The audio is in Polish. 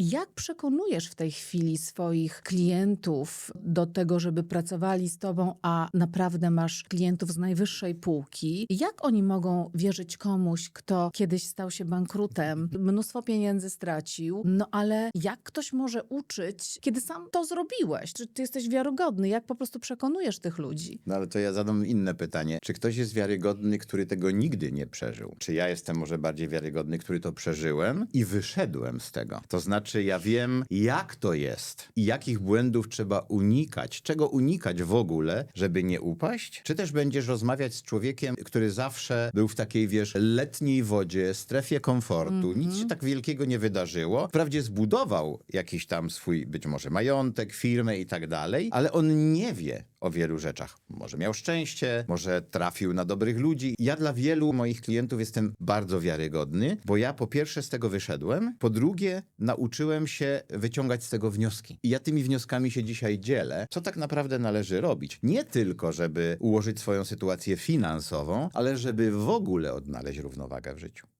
Jak przekonujesz w tej chwili swoich klientów do tego, żeby pracowali z tobą, a naprawdę masz klientów z najwyższej półki? Jak oni mogą wierzyć komuś, kto kiedyś stał się bankrutem, mnóstwo pieniędzy stracił, no ale jak ktoś może uczyć, kiedy sam to zrobiłeś? Czy ty jesteś wiarygodny? Jak po prostu przekonujesz tych ludzi? No ale to ja zadam inne pytanie. Czy ktoś jest wiarygodny, który tego nigdy nie przeżył? Czy ja jestem może bardziej wiarygodny, który to przeżyłem i wyszedłem z tego? To znaczy, ja wiem, jak to jest i jakich błędów trzeba unikać, czego unikać w ogóle, żeby nie upaść? Czy też będziesz rozmawiać z człowiekiem, który zawsze był w takiej, wiesz, letniej wodzie, strefie komfortu, nic się tak wielkiego nie wydarzyło. Wprawdzie zbudował jakiś tam swój, być może majątek, firmę i tak dalej, ale on nie wie o wielu rzeczach. Może miał szczęście, może trafił na dobrych ludzi. Ja dla wielu moich klientów jestem bardzo wiarygodny, bo ja po pierwsze z tego wyszedłem, po drugie nauczyłem się wyciągać z tego wnioski. I ja tymi wnioskami się dzisiaj dzielę, co tak naprawdę należy robić. Nie tylko, żeby ułożyć swoją sytuację finansową, ale żeby w ogóle odnaleźć równowagę w życiu.